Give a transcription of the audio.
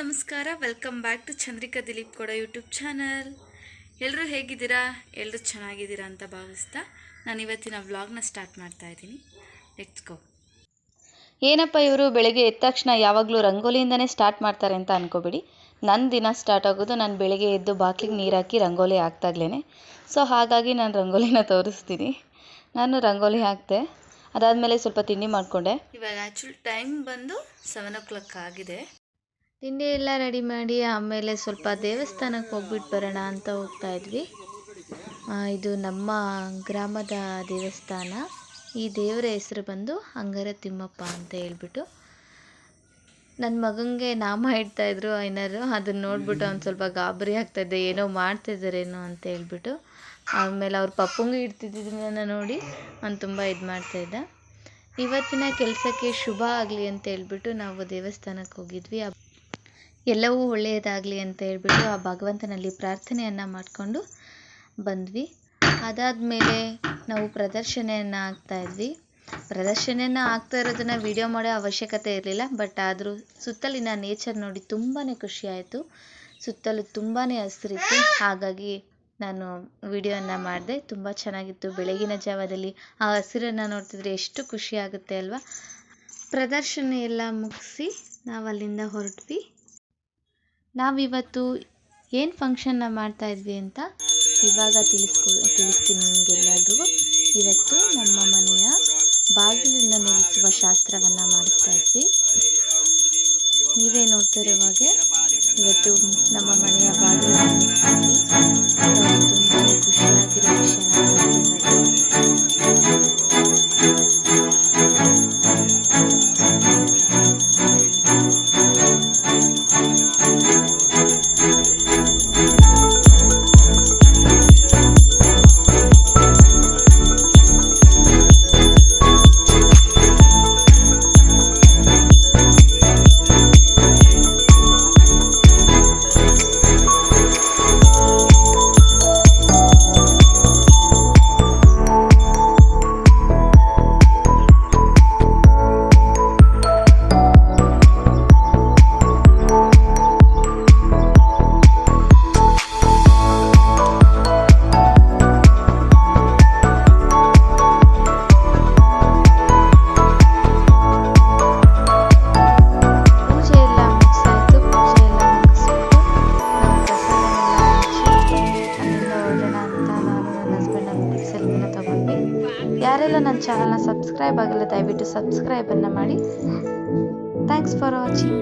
ನಮಸ್ಕಾರ. Welcome back to Chandrika Dilip ಕೂಡ YouTube channel ಎಲ್ಲರೂ ಹೇಗಿದ್ದೀರಾ? ಎಲ್ಲರೂ ಚೆನ್ನಾಗಿದ್ದೀರಾ ಅಂತ ಭಾವಿಸ್ತಾ ನಾನು ಇವತ್ತಿನ ವ್ಲಾಗ್ನ ಸ್ಟಾರ್ಟ್ ಮಾಡ್ತಾ ಇದ್ದೀನಿ. ಲೆಟ್ಸ್ ಗೋ ಏನಪ್ಪ ಇವರು? ಬೆಳಗ್ಗೆ ಎದ್ದ ತಕ್ಷಣ ಯಾವಾಗಲೂ ರಂಗೋಲಿಯಿಂದನೇ ಸ್ಟಾರ್ಟ್ ಮಾಡ್ತಾರೆ ಅಂತ ಅನ್ಕೋಬೇಡಿ. ನನ್ನ ದಿನ ಸ್ಟಾರ್ಟ್ ಆಗೋದು ನಾನು ಬೆಳಗ್ಗೆ ಎದ್ದು ಬಾಗಿಲಿಗೆ ನೀರು ಹಾಕಿ ರಂಗೋಲಿ ಹಾಕ್ದಾಗ್ಲೇ ಸೊ ಹಾಗಾಗಿ ನಾನು ರಂಗೋಲಿನ ತೋರಿಸ್ತೀನಿ. ನಾನು ರಂಗೋಲಿ ಹಾಕಿದೆ. ಅದಾದಮೇಲೆ ಸ್ವಲ್ಪ ತಿಂಡಿ ಮಾಡಿಕೊಂಡೆ. ಇವಾಗ ಆ್ಯಕ್ಚುಲ್ ಟೈಮ್ ಬಂದು ಸೆವೆನ್ ಓ ಕ್ಲಾಕ್ ಆಗಿದೆ. ತಿಂಡಿ ಎಲ್ಲ ರೆಡಿ ಮಾಡಿ ಆಮೇಲೆ ಸ್ವಲ್ಪ ದೇವಸ್ಥಾನಕ್ಕೆ ಹೋಗ್ಬಿಟ್ಟು ಬರೋಣ ಅಂತ ಹೋಗ್ತಾ ಇದ್ವಿ. ಇದು ನಮ್ಮ ಗ್ರಾಮದ ದೇವಸ್ಥಾನ. ಈ ದೇವರ ಹೆಸರು ಬಂದು ಹಂಗರ ತಿಮ್ಮಪ್ಪ ಅಂತ ಹೇಳ್ಬಿಟ್ಟು. ನನ್ನ ಮಗನಿಗೆ ನಾಮ ಇಡ್ತಾ ಇದ್ರು ಐನರು. ಅದನ್ನ ನೋಡ್ಬಿಟ್ಟು ಅವ್ನು ಸ್ವಲ್ಪ ಗಾಬರಿ ಆಗ್ತಾ ಇದ್ದೆ ಏನೋ ಮಾಡ್ತಿದ್ದಾರೇನೋ ಅಂತ ಹೇಳ್ಬಿಟ್ಟು. ಆಮೇಲೆ ಅವ್ರ ಪಪ್ಪಂಗೂ ಇಡ್ತಿದ್ದನ್ನ ನೋಡಿ. ಅವ್ನು ತುಂಬ ಇದು ಮಾಡ್ತಾಯಿದ್ದ ಇವತ್ತಿನ ಕೆಲಸಕ್ಕೆ ಶುಭ ಆಗಲಿ ಅಂತ ಹೇಳ್ಬಿಟ್ಟು ನಾವು ದೇವಸ್ಥಾನಕ್ಕೆ ಹೋಗಿದ್ವಿ. ಎಲ್ಲವೂ ಒಳ್ಳೆಯದಾಗಲಿ ಅಂತ ಹೇಳ್ಬಿಟ್ಟು ಆ ಭಗವಂತನಲ್ಲಿ ಪ್ರಾರ್ಥನೆಯನ್ನು ಮಾಡಿಕೊಂಡು ಬಂದ್ವಿ. ಅದಾದಮೇಲೆ ನಾವು ಪ್ರದರ್ಶನೆಯನ್ನು ಹಾಕ್ತಾ ಇದ್ವಿ. ಪ್ರದರ್ಶನೆಯನ್ನು ಆಗ್ತಾ ಇರೋದನ್ನು ವಿಡಿಯೋ ಮಾಡೋ ಅವಶ್ಯಕತೆ ಇರಲಿಲ್ಲ ಬಟ್ ಆದರೂ ಸುತ್ತಲಿನ ನೇಚರ್ ನೋಡಿ ತುಂಬಾ ಖುಷಿ ಆಯಿತು. ಸುತ್ತಲೂ ತುಂಬಾ ಹಸಿರಿತ್ತು. ಹಾಗಾಗಿ ನಾನು ವಿಡಿಯೋನ ಮಾಡಿದೆ. ತುಂಬ ಚೆನ್ನಾಗಿತ್ತು. ಬೆಳಗಿನ ಜಾವದಲ್ಲಿ ಆ ಹಸಿರನ್ನು ನೋಡ್ತಿದ್ರೆ ಎಷ್ಟು ಖುಷಿ ಆಗುತ್ತೆ ಅಲ್ವಾ? ಪ್ರದರ್ಶನ ಎಲ್ಲ ಮುಗಿಸಿ ನಾವು ಅಲ್ಲಿಂದ ಹೊರಟ್ವಿ. ನಾವಿವತ್ತು ಏನು ಫಂಕ್ಷನ್ನ ಮಾಡ್ತಾ ಇದ್ವಿ ಅಂತ ಇವಾಗ ತಿಳಿಸ್ಕೊ, ತಿಳಿಸ್ತೀನಿ ನಿಮಗೆಲ್ಲರಿಗೂ ಇವತ್ತು ನಮ್ಮ ಮನೆಯ ಬಾಗಿಲನ್ನು ನಿಲ್ಲಿಸುವ ಶಾಸ್ತ್ರವನ್ನು ಮಾಡಿಸ್ತಾ ಇದ್ವಿ. ನೀವೇ ನೋಡ್ತಿರೋ ಹಾಗೆ ಇವತ್ತು ನಮ್ಮ ಮನೆಯ ತುಂಬ ತುಂಬಾ ಖುಷಿಯಾಗಿರೋ ವಿಷಯನ ಯಾರೆಲ್ಲ ನನ್ನ ಚಾನಲ್ನ ಸಬ್ಸ್ಕ್ರೈಬ್ ಆಗಿಲ್ಲ ದಯವಿಟ್ಟು ಸಬ್ಸ್ಕ್ರೈಬನ್ನು ಮಾಡಿ. Thanks for watching